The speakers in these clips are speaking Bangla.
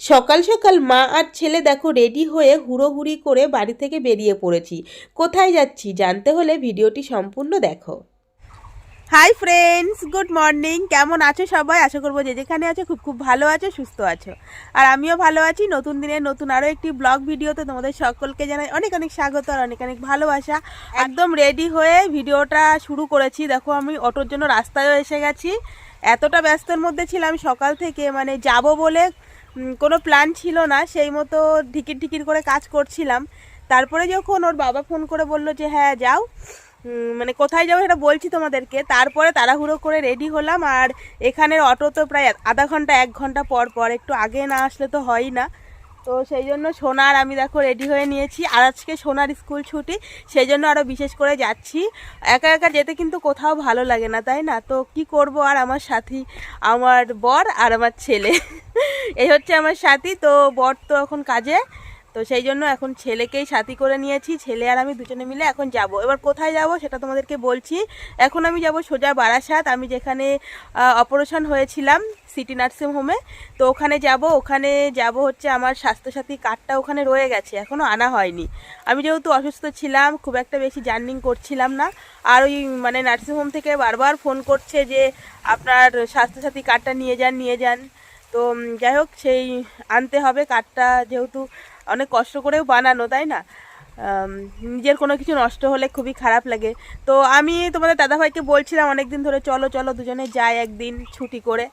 সকাল সকাল মা আর ছেলে দেখো রেডি হয়ে হুড়োহুড়ি করে বাড়ি থেকে বেরিয়ে পড়েছি। কোথায় যাচ্ছি জানতে হলে ভিডিওটি সম্পূর্ণ দেখো। Hi friends, good morning. কেমন আছো সবাই? আশা করব যে যেখানে আছো খুব খুব ভালো আছো, সুস্থ আছো। আর আমিও ভালো আছি। নতুন দিনের নতুন আরও একটি ব্লগ ভিডিওতে তোমাদের সকলকে জানাই অনেক অনেক স্বাগত আর অনেক অনেক ভালোবাসা। একদম রেডি হয়ে ভিডিওটা শুরু করেছি। দেখো আমি অটোর জন্য রাস্তায়ও এসে গেছি। এতটা ব্যস্তর মধ্যে ছিলাম সকাল থেকে মানে যাব বলে কোনো প্ল্যান ছিল না, সেই মতো ঢিকির ঢিকির করে কাজ করছিলাম। তারপরে যখন ওর বাবা ফোন করে বলল যে হ্যাঁ যাও। মানে কোথায় যাব সেটা বলছি তোমাদেরকে। তারপরে তাড়াহুড়ো করে রেডি হলাম আর এখানের অটো তো প্রায় আধা ঘণ্টা, এক ঘণ্টা পর পর, একটু আগে না আসলে তো হয়ই না। তো সেই জন্য সোনার আমি দেখো রেডি হয়ে নিয়েছি। আর আজকে সোনার স্কুল ছুটি, সেই জন্য আরও বিশেষ করে যাচ্ছি। একা একা যেতে কিন্তু কোথাও ভালো লাগে না, তাই না? তো কি করব আর আমার সাথী, আমার বর আর আমার ছেলে। এই হচ্ছে আমার সাথী, তো বর তো এখন কাজে, তো সেই জন্য এখন ছেলেকেই সাথী করে নিয়েছি। ছেলে আর আমি দুজনে মিলে এখন যাব। এবার কোথায় যাব সেটা তোমাদেরকে বলছি। এখন আমি যাব সোজা বারাসাত। আমি যেখানে অপারেশন হয়েছিলাম সিটি নার্সিং হোমে তো ওখানে যাব। ওখানে যাব হচ্ছে আমার স্বাস্থ্যসাথী কার্ডটা ওখানে রয়ে গেছে। এখনও আনা হয়নি। আমি যেহেতু অসুস্থ ছিলাম, খুব একটা বেশি জার্নিং করছিলাম না। আর ওই মানে নার্সিংহোম থেকে বারবার ফোন করছে যে আপনার স্বাস্থ্যসাথী কার্ডটা নিয়ে যান নিয়ে যান। তো যাই হোক সেই আনতে হবে কার্ডটা যেহেতু অনেক কষ্ট করেও বানানো, তাই না? নিজের কোনো কিছু নষ্ট হলে খুবই খারাপ লাগে। তো আমি তোমাদের দাদাভাইকে বলছিলাম অনেক দিন ধরে, চলো চলো, দুজনে যাই একদিন ছুটি করে।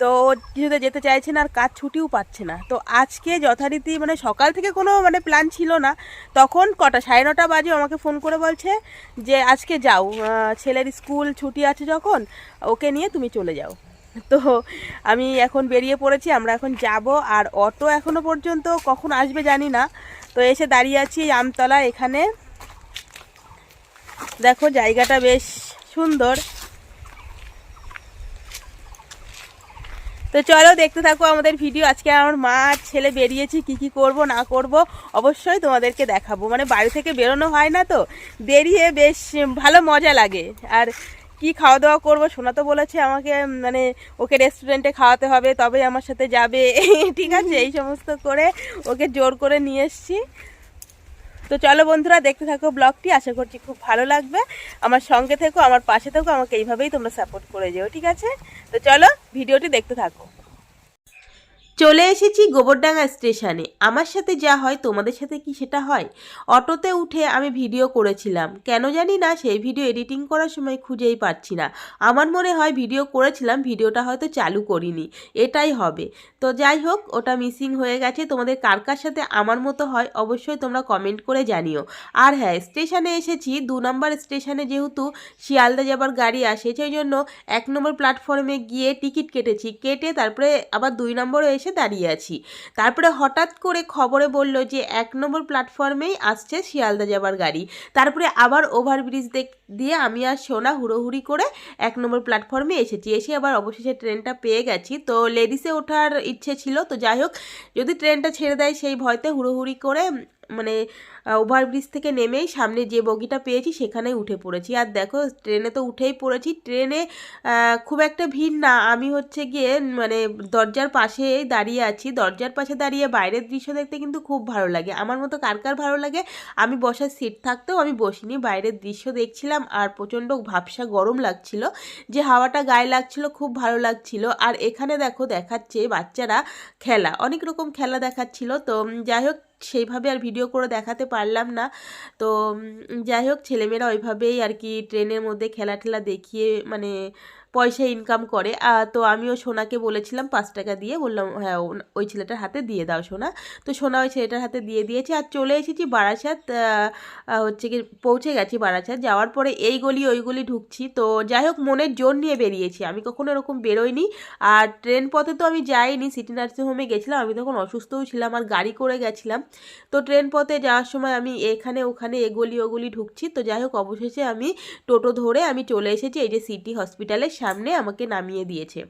তো কিছুতে যেতে চাইছে না, আর কাজ ছুটিও পাচ্ছে না। তো আজকে যথারীতি মানে সকাল থেকে কোনো মানে প্ল্যান ছিল না। তখন কটা, সাড়ে নটা বাজে আমাকে ফোন করে বলছে যে, আজকে যাও। ছেলের স্কুল ছুটি আছে যখন, ওকে নিয়ে তুমি চলে যাও। তো আমি এখন বেরিয়ে পড়েছি, আমরা এখন যাব। আর অটো এখনও পর্যন্ত কখন আসবে জানি না। তো এসে দাঁড়িয়ে আছি আমতলা এখানে। দেখো, জায়গাটা বেশ সুন্দর। তো চলো, দেখতে থাকো আমাদের ভিডিও। আজকে আমার মা আর ছেলে বেরিয়েছি, কি কি করব, না করব, অবশ্যই তোমাদেরকে দেখাবো। মানে বাড়ি থেকে বেরোনো হয় না তো, বেরিয়ে বেশ ভালো মজা লাগে। আর কি খাওয়া দাওয়া করব? সোনা তো বলেছে আমাকে মানে ওকে রেস্টুরেন্টে খাওয়াতে হবে তবে আমার সাথে যাবে। ঠিক আছে? এই সমস্ত করে ওকে জোর করে নিয়ে এসছি। তো চলো বন্ধুরা, দেখতে থাকো ব্লগটি। আশা করছি খুব ভালো লাগবে। আমার সঙ্গে থেকো, আমার পাশে থেকো, আমাকে এইভাবেই তোমরা সাপোর্ট করে যেও, ঠিক আছে? তো চলো, ভিডিওটি দেখতে থাকো। চলে এসেছি গোবরডাঙ্গা স্টেশনে। আমার সাথে যা হয়, তোমাদের সাথে কি সেটা হয়? অটোতে উঠে আমি ভিডিও করেছিলাম। কেন জানি না, সেই ভিডিও এডিটিং করার সময় খুঁজেই পাচ্ছি না। আমার মনে হয় ভিডিও করেছিলাম, ভিডিওটা হয়তো চালু করিনি। এটাই হবে। তো যাই হোক, ওটা মিসিং হয়ে গেছে। তোমাদের কার কার সাথে আমার মতো হয়, অবশ্যই তোমরা কমেন্ট করে জানিও। আর হ্যাঁ স্টেশনে এসেছি। দু নম্বর স্টেশনে যেহেতু শিয়ালদা যাবার গাড়ি আসে, সেই জন্য এক নম্বর প্ল্যাটফর্মে গিয়ে টিকিট কেটেছি। কেটে তারপরে আবার দুই নম্বরে এসে দাঁড়িয়ে আছি। তারপরে হঠাৎ করে খবরে বলল যে, এক নম্বর প্ল্যাটফর্মেই আসছে শিয়ালদা যাবার গাড়ি। তারপরে আবার ওভারব্রিজ দেখ, দিয়ে আমি আর সোনা হুড়োহুড়ি করে এক নম্বর প্ল্যাটফর্মে এসেছি। এসে আবার অবশেষে ট্রেনটা পেয়ে গেছি। তো লেডিসে ওঠার ইচ্ছে ছিল। তো যাই হোক, যদি ট্রেনটা ছেড়ে দেয় সেই ভয়তে হুড়োহুড়ি করে মানে ওভারব্রিজ থেকে নেমেই সামনে যে বগিটা পেয়েছি সেখানে উঠে পড়েছি। আর দেখো, ট্রেনে তো উঠেই পড়েছি। ট্রেনে খুব একটা ভিড় না। আমি হচ্ছে গিয়ে মানে দরজার পাশে দাঁড়িয়ে আছি। দরজার পাশে দাঁড়িয়ে বাইরের দৃশ্য দেখতে কিন্তু খুব ভালো লাগে। আমার মতো কার কার ভালো লাগে? আমি বসার সিট থাকতেও আমি বসিনি। বাইরের দৃশ্য দেখছিলাম আর প্রচণ্ড ভাবসা গরম লাগছিল। যে হাওয়াটা গায়ে লাগছিল, খুব ভালো লাগছিল। আর এখানে দেখো, দেখাচ্ছে বাচ্চারা খেলা। অনেক রকম খেলা দেখাচ্ছিল। তো যাই হোক সেইভাবে আর ভিডিও করে দেখাতে পারলাম না। তো যাই হোক, ছেলেমেয়েরা ওইভাবেই আর কি ট্রেনের মধ্যে খেলা ঠেলা দেখিয়ে মানে পয়সা ইনকাম করে। তো আমিও সোনাকে বলেছিলাম পাঁচ টাকা দিয়ে। বললাম হ্যাঁ ওই ছেলেটার হাতে দিয়ে দাও সোনা। তো সোনা ওই ছেলেটার হাতে দিয়ে দিয়েছে। আর চলে এসেছি বারাসাত হচ্ছে কি, পৌঁছে গেছি বারাসাত। যাওয়ার পরে এই গলি, ওই গলি ঢুকছি। তো যাই হোক, মনের জোর নিয়ে বেরিয়েছি। আমি কখনো এরকম বেরোইনি। আর ট্রেন পথে তো আমি যাইনি, সিটি নার্সিং হোমে গেছিলাম। আমি তখন অসুস্থও ছিলাম, আর গাড়ি করে গেছিলাম। তো ট্রেন পথে যাওয়ার সময় আমি এখানে, ওখানে এগলি ওগলি ঢুকছি। তো যাই হোক, অবশেষে আমি টোটো ধরে আমি চলে এসেছি এই যে সিটি হসপিটালের সামনে আমাকে নামিয়ে দিয়েছে।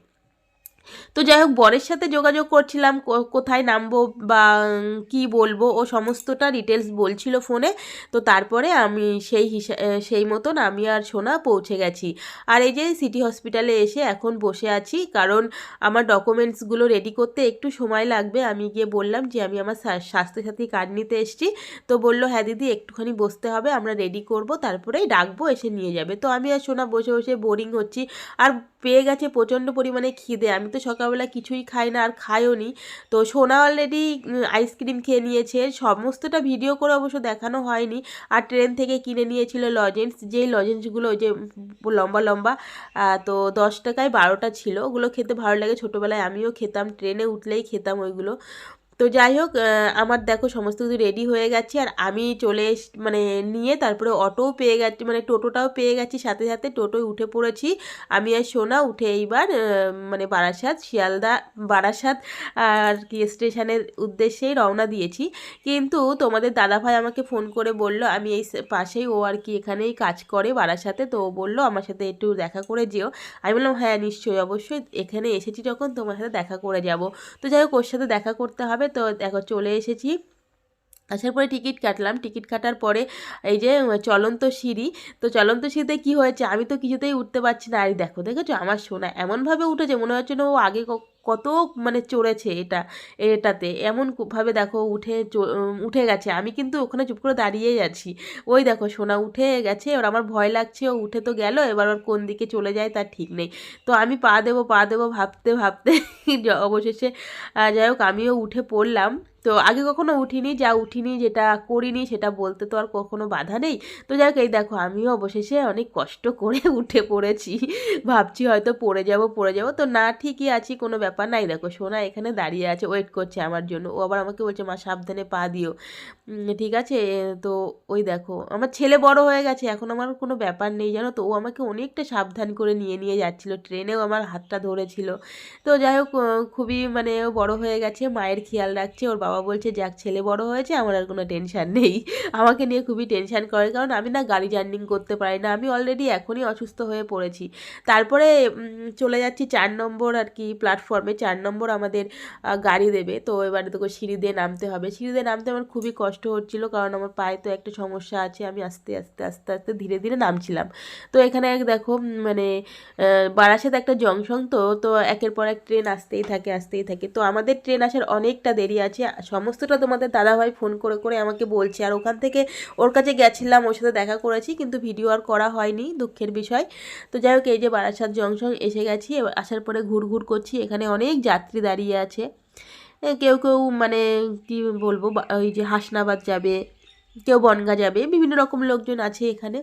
তো যাই হোক, বরের সাথে যোগাযোগ করছিলাম কোথায় নামবো বা কি বলব, ও সমস্তটা ডিটেলস বলছিল ফোনে তো তারপরে আমি সেই সেই মতন আমি আর সোনা পৌঁছে গেছি। আর এই যে সিটি হসপিটালে এসে এখন বসে আছি, কারণ আমার ডকুমেন্টসগুলো রেডি করতে একটু সময় লাগবে। আমি গিয়ে বললাম যে, আমি আমার স্বা- স্বাস্থ্যসাথী কার্ড নিতে এসেছি। তো বলল হ্যাঁ দিদি, একটুখানি বসতে হবে, আমরা রেডি করব তারপরেই ডাকবো, এসে নিয়ে যাবে। তো আমি আর সোনা বসে বসে বোরিং হচ্ছি। আর পেয়ে গেছে প্রচণ্ড পরিমাণে খিদে। আমি তো সকালবেলা কিছুই খাই না আর খাইও নি। তো সোনা অলরেডি আইসক্রিম খেয়ে নিয়েছে। সমস্তটা ভিডিও করে অবশ্য দেখানো হয়নি। আর ট্রেন থেকে কিনে নিয়েছিল লজেন্স যেই লজেন্সগুলো ওই যে লম্বা লম্বা তো দশ টাকায় বারোটা ছিল। ওগুলো খেতে ভালো লাগে। ছোটোবেলায় আমিও খেতাম। ট্রেনে উঠলেই খেতাম ওইগুলো। তো যাই হোক আমার দেখো সমস্ত কিছু রেডি হয়ে গেছে আর আমি চলে মানে নিয়ে তারপরে অটোও পেয়ে গেছি মানে টোটোটাও পেয়ে গেছি, সাথে সাথে টোটোয় উঠে পড়েছি। আমি আর সোনা উঠে এইবার মানে বারাসাত, শিয়ালদা, বারাসাত আর কি স্টেশনের উদ্দেশ্যেই রওনা দিয়েছি। কিন্তু তোমাদের দাদাভাই আমাকে ফোন করে বলল, আমি এই পাশেই ও আর কি এখানেই কাজ করে বারাসাতে। তো ও বলল, আমার সাথে একটু দেখা করে যেও। আমি বললাম হ্যাঁ নিশ্চয়ই, অবশ্যই। এখানে এসেছি যখন, তোমার সাথে দেখা করে যাব। তো যাই হোক, ওর সাথে দেখা করতে হবে। তো দেখো চলে এসেছি। আসার পরে টিকিট কাটলাম। টিকিট কাটার পরে এই যে চলন্ত সিঁড়ি। তো চলন্ত সিঁড়িতে কী হয়েছে? আমি তো কিছুতেই উঠতে পারছি না। আর দেখো, দেখেছ? আমার সোনা এমনভাবে উঠেছে, মনে হচ্ছে না ও আগে কত মানে চড়েছে এটা, এটাতে। এমনভাবে ভাবে দেখো উঠে উঠে গেছে। আমি কিন্তু ওখানে চুপ করে দাঁড়িয়েই আছি। ওই দেখো সোনা উঠে গেছে, এবার আমার ভয় লাগছে, ও উঠে তো গেল, এবার ওর কোন দিকে চলে যায় তার ঠিক নেই। তো আমি পা দেবো পা দেবো ভাবতে ভাবতে, অবশেষে যাই হোক, আমিও উঠে পড়লাম। তো আগে কখনো উঠিনি, যা উঠিনি যেটা করিনি সেটা বলতে তো আর কখনো বাধা নেই। তো যাই হোক, এই দেখো আমিও অবশেষে অনেক কষ্ট করে উঠে পড়েছি। ভাবছি হয়তো পড়ে যাব পড়ে যাব। তো না, ঠিকই আছি, কোনো ব্যাপার নাই। দেখো, সোনা এখানে দাঁড়িয়ে আছে ওয়েট করছে আমার জন্য। ও আবার আমাকে বলছে, মা, সাবধানে পা দিও। ঠিক আছে? তো ওই দেখো, আমার ছেলে বড় হয়ে গেছে, এখন আমার কোনো ব্যাপার নেই, জানো তো? ও আমাকে অনেকটা সাবধান করে নিয়ে নিয়ে যাচ্ছিল। ট্রেনেও আমার হাতটা ধরেছিল। তো যাই হোক খুবই মানে বড় হয়ে গেছে, মায়ের খেয়াল রাখছে, ওর বাবা বলছে, যাক, ছেলে বড় হয়েছে, আমার আর কোনো টেনশন নেই। আমাকে নিয়ে খুবই টেনশন করে, কারণ আমি না গাড়ি জার্নিং করতে পারি না, আমি অলরেডি এখনই অসুস্থ হয়ে পড়েছি। তারপরে চলে যাচ্ছি চার নম্বর আর কি প্ল্যাটফর্মে চার নম্বর আমাদের গাড়ি দেবে। তো এবারে তোকে সিঁড়ি দিয়ে নামতে হবে। সিঁড়ি দিয়ে নামতে আমার খুবই কষ্ট হচ্ছিল, কারণ আমার পায়ে তো একটা সমস্যা আছে, আমি আস্তে আস্তে আস্তে আস্তে ধীরে ধীরে নামছিলাম। তো এখানে এক দেখো মানে বারাসাত একটা জংশন তো তো একের পর এক ট্রেন আসতেই থাকে আসতেই থাকে। তো আমাদের ট্রেন আসার অনেকটা দেরি আছে সমস্তটা তোমাদের দাদাভাই ফোন করে করে আমাকে বলছে। আর ওখান থেকে ওর কাছে গেছিলাম, ওর সাথে দেখা করেছি, কিন্তু ভিডিও আর করা হয়নি, দুঃখের বিষয়। তো যাই হোক, এই যে বারাসাত জংশন এসে গেছি আসার পরে ঘুর ঘুর করছি। এখানে অনেক যাত্রী দাঁড়িয়ে আছে। কেউ কেউ মানে কি বলব ওই যে হাসনাবাদ যাবে, কেউ বনগা যাবে, বিভিন্ন রকম লোকজন আছে এখানে।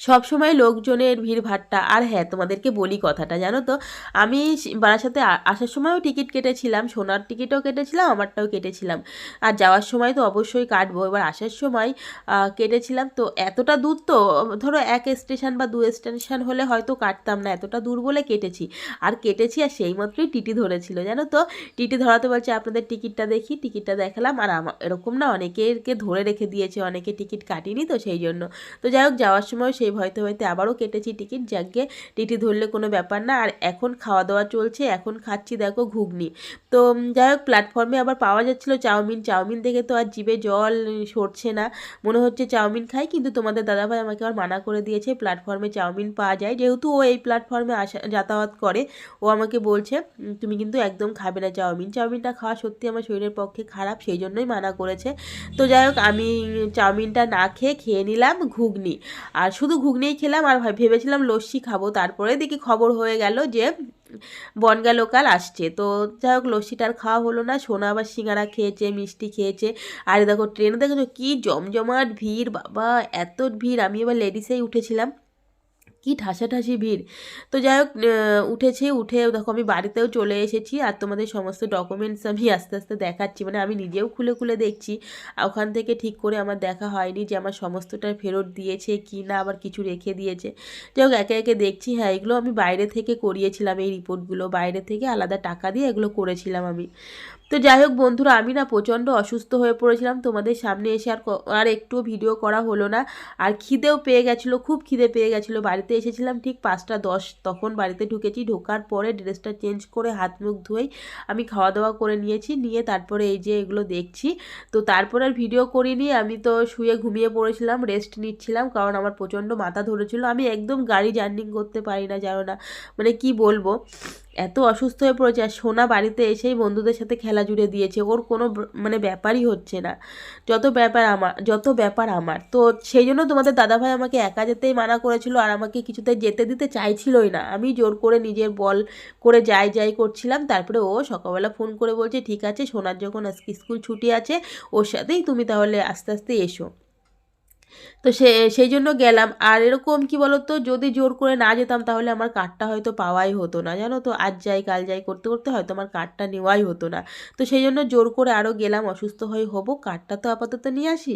সব সময় লোকজনের ভিড় ভাট্টা আর হ্যাঁ তোমাদেরকে বলি কথাটা, জানো তো? আমি বারাসাতে আসার সময়ও টিকিট কেটেছিলাম, সোনার টিকিটও কেটেছিলাম, আমারটাও কেটেছিলাম। আর যাওয়ার সময় তো অবশ্যই কাটবো, এবার আসার সময় কেটেছিলাম। তো এতটা দূর তো, ধরো এক স্টেশন বা দু স্টেশন হলে হয়তো কাটতাম না, এতটা দূর বলে কেটেছি। আর কেটেছি, আর সেই মাত্রই টিটি ধরেছিল, জানো তো? টিটি ধরাতে বলছে, আপনাদের টিকিটটা দেখি, টিকিটটা দেখালাম। আর এরকম না, অনেকেরকে ধরে রেখে দিয়েছে, অনেকে টিকিট কাটিনি তো সেই জন্য। তো যাই হোক, যাওয়ার সময় সেই ভয়তে ভয়তে আবারও কেটেছি টিকিট। যাকে টিটি ধরলে কোনো ব্যাপার না। আর এখন খাওয়া দাওয়া চলছে, এখন খাচ্ছি দেখো ঘুগনি। তো যাই হোক প্ল্যাটফর্মে আবার পাওয়া যাচ্ছিল চাউমিন। চাউমিন দেখে তো আর জিভে জল সরছে না। মনে হচ্ছে চাউমিন খাই, কিন্তু তোমাদের দাদাভাই আমাকে আবার মানা করে দিয়েছে প্ল্যাটফর্মে চাউমিন পাওয়া যায়। যেহেতু ও এই প্ল্যাটফর্মে আসা, যাতায়াত করে, ও আমাকে বলছে তুমি কিন্তু একদম খাবে না চাউমিন। চাউমিনটা খাওয়া সত্যি আমার শরীরের পক্ষে খারাপ, সেই জন্যই মানা করেছে। তো যাই হোক, আমি চাউমিনটা না খেয়ে খেয়ে নিলাম ঘুগনি। আর শুধু ঘুগনিই খেলাম আর ভাই- ভেবেছিলাম লস্যি খাব। তারপরে দেখি খবর হয়ে গেল যে বনগা লোকাল আসছে। তো যাই হোক, লস্যিটা আর খাওয়া হলো না। সোনা আবার সিঙ্গারা খেয়েছে, মিষ্টি খেয়েছে। আর দেখো, ট্রেনে দেখেছ কী জমজমাট ভিড়? বাবা, এত ভিড়। আমি এবার লেডিসেই উঠেছিলাম। কি ঠাসাঠাসি ভিড়। তো যাই হোক উঠেছি, উঠে দেখো আমি বাড়িতেও চলে এসেছি আর তোমাদের সমস্ত ডকুমেন্টস আমি আস্তে আস্তে দেখাচ্ছি। মানে আমি নিজেও খুলে খুলে দেখছি। ওখান থেকে ঠিক করে আমার দেখা হয়নি যে আমার সমস্তটা ফেরত দিয়েছে কি না, আবার কিছু রেখে দিয়েছে। যাই হোক একে একে দেখছি হ্যাঁ এগুলো আমি বাইরে থেকে করিয়েছিলাম এই রিপোর্টগুলো বাইরে থেকে আলাদা টাকা দিয়ে এগুলো করেছিলাম আমি। তো যাই হোক বন্ধুরা, আমি না প্রচণ্ড অসুস্থ হয়ে পড়েছিলাম। তোমাদের সামনে এসে আর আর একটু ভিডিও করা হলো না। আর খিদেও পেয়ে গেছিল, খুব খিদে পেয়ে গেছিল। বাড়িতে এসেছিলাম ঠিক পাঁচটা দশ, তখন বাড়িতে ঢুকেছি। ঢোকার পরে ড্রেসটা চেঞ্জ করে হাত মুখ ধুয়েই আমি খাওয়া দাওয়া করে নিয়েছি। নিয়ে তারপরে এই যে এগুলো দেখছি। তো তারপর আর ভিডিও করিনি। আমি তো শুয়ে ঘুমিয়ে পড়েছিলাম, রেস্ট নিচ্ছিলাম, কারণ আমার প্রচণ্ড মাথা ধরেছিল। আমি একদম গাড়ি জার্নিং করতে পারি না, জানো না। মানে কি বলব? এত অসুস্থ হয়ে পড়েছে আর সোনা বাড়িতে এসেই বন্ধুদের সাথে খেলা জুড়ে দিয়েছে। ওর কোনো মানে ব্যাপারই হচ্ছে না। যত ব্যাপার আমার যত ব্যাপার আমার। তো সেই জন্য তোমাদের দাদাভাই আমাকে একা যেতেই মানা করেছিল আর আমাকে কিছুতে যেতে দিতে চাইছিলই না। আমি জোর করে নিজের বল করে যাই যাই করছিলাম। তারপরে ও সকালবেলা ফোন করে বলছে, ঠিক আছে, সোনার যখন আজকে স্কুল ছুটি আছে, ওর সাথেই তুমি তাহলে আস্তে আস্তে এসো। তো সে, সেই জন্য গেলাম। আর এরকম কি বলতো, যদি জোর করে না যেতাম তাহলে আমার কার্ডটা হয়তো পাওয়াই হতো না, জানো তো? আজ যাই, কাল যাই করতে করতে হয়তো আমার কার্ডটা নেওয়াই হতো না। তো সেই জন্য জোর করে আরও গেলাম, অসুস্থ হয়ে হব, কার্ডটা তো আপাতত নিয়ে আসি।